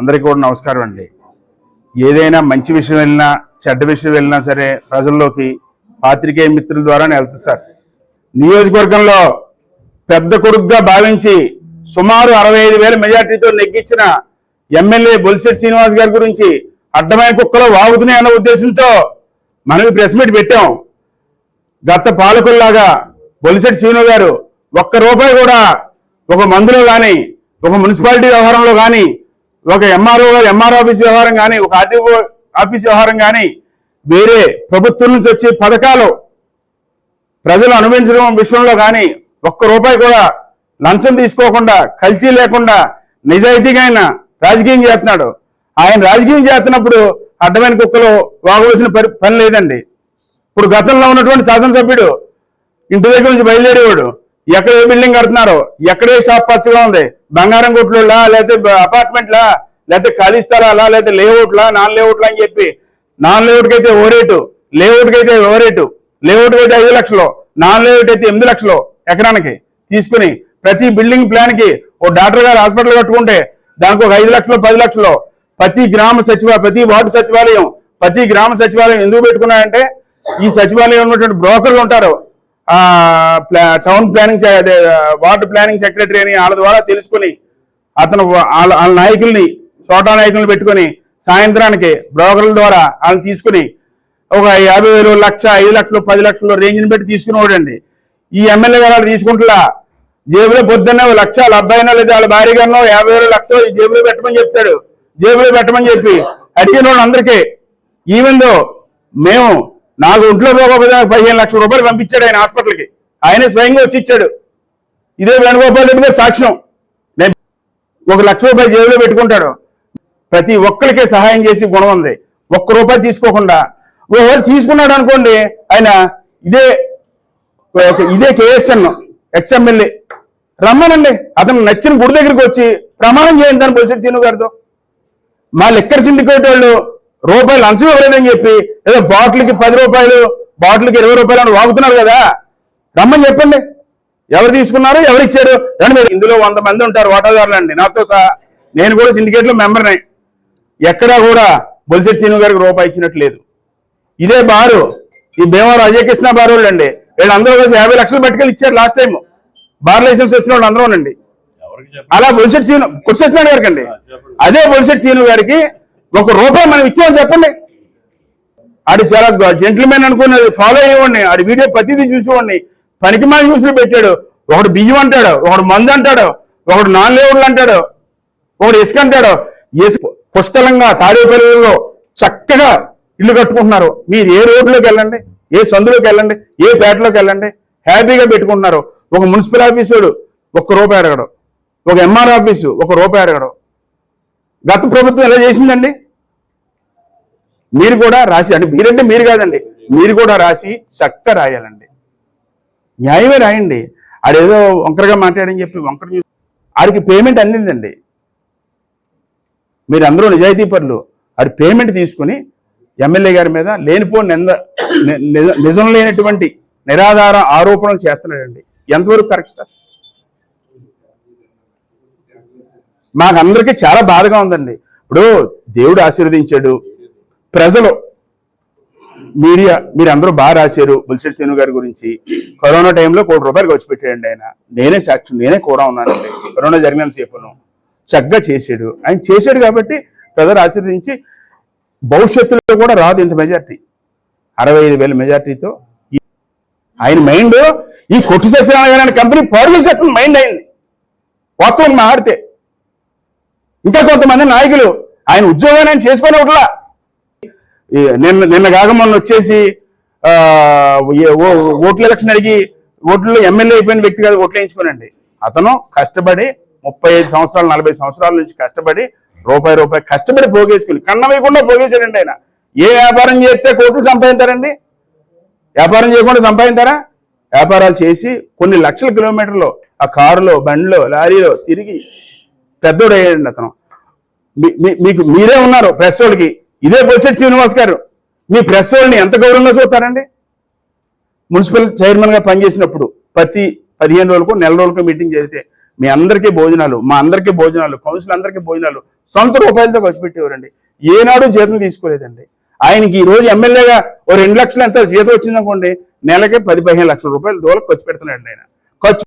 అందరికీ కూడా నమస్కారం అండి. ఏదైనా మంచి విషయం వెళ్ళినా చెడ్డ విషయం వెళ్ళినా సరే ప్రజల్లోకి పాత్రికేయ మిత్రుల ద్వారానే వెళ్తుంది సార్. నియోజకవర్గంలో పెద్ద కొడుకుగా భావించి సుమారు అరవై ఐదు వేల మెజార్టీతో నెగ్గించిన ఎమ్మెల్యే బొలిశెట్టి శ్రీనివాస్ గారి గురించి అడ్డమైన కుక్కలో వాగుతున్నాయి అన్న ఉద్దేశంతో మనం ప్రెస్ మీట్ పెట్టాం. గత పాలకుల్లాగా బొలిశెట్టి శ్రీను గారు ఒక్క రూపాయి కూడా ఒక మందులో కానీ ఒక మున్సిపాలిటీ వ్యవహారంలో కానీ ఒక ఎంఆర్ఓ ఎంఆర్ ఆఫీస్ వ్యవహారం కానీ ఒక ఆర్టీఓ ఆఫీస్ వ్యవహారం కానీ వేరే ప్రభుత్వం నుంచి వచ్చే పథకాలు ప్రజలు అనుభవించడం విషయంలో కానీ ఒక్క రూపాయి కూడా లంచం తీసుకోకుండా కల్తీ లేకుండా నిజాయితీగా ఆయన రాజకీయం చేస్తున్నాడు. ఆయన రాజకీయం చేస్తున్నప్పుడు అడ్డమైన కుక్కలు వాగవలసిన పని- పని లేదండి. ఇప్పుడు గతంలో ఉన్నటువంటి శాసనసభ్యుడు ఇంటి దగ్గర నుంచి బయలుదేరేవాడు. ఎక్కడ ఏ బిల్డింగ్ కడుతున్నారు? ఎక్కడే షాప్ పచ్చగా ఉంది? బంగారం కొట్లులా లేకపోతే అపార్ట్మెంట్లా లేకపోతే ఖాళీ స్థలాలా లేకపోతే లేఅవుట్లా నాన్ లేఅవుట్లా అని చెప్పి. నాన్ లేఅవుట్కి అయితే ఓ రేటు లేఅవుట్కి అయితే ఓ రేటు. లేఅవుట్కి అయితే ఐదు లక్షలు నాన్ లేఅవుట్ అయితే ఎనిమిది లక్షలు ఎకరానికి తీసుకుని ప్రతి బిల్డింగ్ ప్లాన్కి ఓ డాక్టర్ గారు హాస్పిటల్ కట్టుకుంటే దానికి ఒక ఐదు లక్షలు పది లక్షలు. ప్రతి గ్రామ సచివాలయం ప్రతి వార్డు సచివాలయం ప్రతి గ్రామ సచివాలయం ఎందుకు పెట్టుకున్నారంటే ఈ సచివాలయం ఉన్నటువంటి బ్రోకర్లు ఉంటారు. Town planning ward planning secretary అని వాళ్ళ ద్వారా తెలుసుకుని అతను వాళ్ళ వాళ్ళ నాయకుల్ని చోటా నాయకుల్ని పెట్టుకొని సాయంత్రానికి బ్రోకర్ల ద్వారా వాళ్ళని తీసుకుని ఒక యాభై వేలు లక్ష ఐదు లక్షలు పది లక్షలు రేంజ్ని పెట్టి తీసుకునేవాడండి. ఈ ఎమ్మెల్యే గారు తీసుకుంటున్నా జేబులో పొద్దున్నే లక్ష అబ్బాయినో లేదా వాళ్ళ భార్య గారినో యాభై వేలు లక్ష ఈ జేబులో పెట్టమని చెప్తాడు. జేబులో పెట్టమని చెప్పి అడిగిన వాళ్ళందరికీ ఈవెన్ దో మేము నాకు ఒంట్లో పోకపోతే పదిహేను లక్షల రూపాయలు పంపించాడు ఆయన హాస్పిటల్కి. ఆయనే స్వయంగా వచ్చి ఇచ్చాడు. ఇదే వేణుగోపాల్ రెడ్డి గారు సాక్ష్యం. నేను ఒక లక్ష రూపాయలు జేబులో పెట్టుకుంటాడు. ప్రతి ఒక్కరికే సహాయం చేసి గుణం ఉంది. ఒక్క రూపాయి తీసుకోకుండా. ఒకవేళ తీసుకున్నాడు అనుకోండి ఆయన ఇదే ఇదే కేఎస్ఎన్ ఎక్స్ఎమ్మెల్యే రమ్మనండి. అతను నచ్చిన గుడి దగ్గరికి వచ్చి ప్రమాణం చేయండి అని బొలిసెట్టి సీను గారితో. మా లెక్కర్ సిండికేట్ వాళ్ళు రూపాయలు లంచం ఇవ్వలేదని చెప్పి ఏదో బాటిల్కి పది రూపాయలు బాటిల్కి ఇరవై రూపాయలు అని వాగుతున్నారు కదా. రమ్మని చెప్పండి. ఎవరు తీసుకున్నారు ఎవరు ఇచ్చారు? రండి మీరు. ఇందులో వంద మంది ఉంటారు వాటాదారులు అండి. నాతో సహా నేను కూడా సిండికేట్లో మెంబర్ని. ఎక్కడా కూడా బొలిసెట్టి సీను గారికి రూపాయి ఇచ్చినట్టు లేదు. ఇదే బారు. ఈ భీమవరం అజయ్ కృష్ణ బారు వాళ్ళు అండి వీళ్ళందరూ కలిసి యాభై లక్షలు పట్టుకెళ్ళి ఇచ్చారు లాస్ట్ టైం బార్ లైసెన్స్ వచ్చిన వాళ్ళు అందరూ అండి అలా బొలిసెట్ సీను కుర్చేస్తున్నాడు గారికి అండి అదే బొలిసెట్ సీను గారికి ఒక రూపాయి మనం ఇచ్చామని చెప్పండి. ఆడు చాలా జెంట్మెన్ అనుకున్నది. ఫాలో అయ్యేవాడిని. ఆడి వీడియో ప్రతిదీ చూసేవాడిని. పనికి మా న్యూస్లు పెట్టాడు. ఒకడు బియ్యం అంటాడు ఒకడు మందు అంటాడు ఒకడు నాన్ లేవుడులు అంటాడు ఒకడు ఇసుక అంటాడు. ఇసుక పుష్కలంగా తాడేపల్లిలో చక్కగా ఇల్లు కట్టుకుంటున్నారు. మీరు ఏ రోడ్లోకి వెళ్ళండి ఏ సందులోకి వెళ్ళండి ఏ పేటలోకి వెళ్ళండి హ్యాపీగా పెట్టుకుంటున్నారు. ఒక మున్సిపల్ ఆఫీసుడు ఒక్క రూపాయి అడగడు. ఒక ఎంఆర్ ఆఫీసు ఒక రూపాయి అడగడు. గత ప్రభుత్వం ఎలా చేసిందండి? మీరు కూడా రాసి అంటే మీరంటే మీరు కాదండి. మీరు కూడా రాసి చక్క రాయాలండి. న్యాయమే రాయండి. ఆడేదో వంకరగా మాట్లాడని చెప్పి వంకర ఆడికి పేమెంట్ అందిందండి. మీరు అందరూ నిజాయితీ పరులు. ఆడి పేమెంట్ తీసుకుని ఎమ్మెల్యే గారి మీద లేనిపోని నింద నిజం లేనటువంటి నిరాధార ఆరోపణలు చేస్తున్నాడండి. ఎంతవరకు కరెక్ట్ సార్? మాకందరికీ చాలా బాధగా ఉందండి. ఇప్పుడు దేవుడు ఆశీర్వదించాడు. ప్రజలు మీడియా మీరు అందరూ బాగా రాశారు బుల్సెట్ సేను గారి గురించి. కరోనా టైంలో కోటి రూపాయలు ఖర్చు పెట్టాడండి ఆయన. నేనే సాక్షి నేనే కూడా ఉన్నానండి. కరోనా జరిగిన సేపును. చక్కగా చేశాడు. ఆయన చేశాడు కాబట్టి ప్రజలు ఆశీర్వదించి భవిష్యత్తులో కూడా రాదు ఇంత మెజార్టీ. అరవై ఐదు వేల మెజార్టీతో ఆయన మైండ్ ఈ కొట్టు సత్యనారాయణ కంపెనీ పాడు చేసేట్టు మైండ్ అయింది. వాస్తవం మాడితే ఇంకా కొంతమంది నాయకులు ఆయన ఉద్యోగాన్ని ఆయన చేసుకొని నిన్న నిన్న కాక మొన్న వచ్చేసి ఓ- ఓట్ల ఎలక్షన్ అడిగి ఓట్లలో ఎమ్మెల్యే అయిపోయిన వ్యక్తి కాదు ఓట్లు వేయించుకోనండి అతను కష్టపడి ముప్పై ఐదు సంవత్సరాలు నలభై సంవత్సరాల నుంచి కష్టపడి రూపాయి రూపాయి కష్టపడి పోగేసుకుని కన్న వేయకుండా పోగేశాడండి ఆయన. ఏ వ్యాపారం చేస్తే కోట్లు సంపాదించారండి? వ్యాపారం చేయకుండా సంపాదించారా? వ్యాపారాలు చేసి కొన్ని లక్షల కిలోమీటర్లు ఆ కారులో బండిలో లారీలో తిరిగి పెద్దోడు అయ్యాడండి అతను. మీ- మీ- మీకు మీరే ఉన్నారు ప్రెస్ వాళ్ళకి. ఇదే బొల్సెట్ శ్రీనివాస్ గారు. మీ ప్రెస్ వాళ్ళని ఎంత గౌరవంగా చూస్తారండి? మున్సిపల్ చైర్మన్గా పనిచేసినప్పుడు ప్రతి పదిహేను రోజులకు నెల రోజులకు మీటింగ్ జరిగితే మీ అందరికీ భోజనాలు మా అందరికీ భోజనాలు కౌన్సిల్ అందరికీ భోజనాలు సొంత రూపాయలతో ఖర్చు పెట్టేవారండి ఏనాడు జీతం తీసుకోలేదండి. ఆయనకి ఈ రోజు ఎమ్మెల్యేగా ఓ రెండు లక్షలు ఎంత జీతం వచ్చిందనుకోండి నెలకి పది పదిహేను లక్షల రూపాయలు దూరం ఖర్చు పెడుతున్నాడు ఆయన. ఖర్చు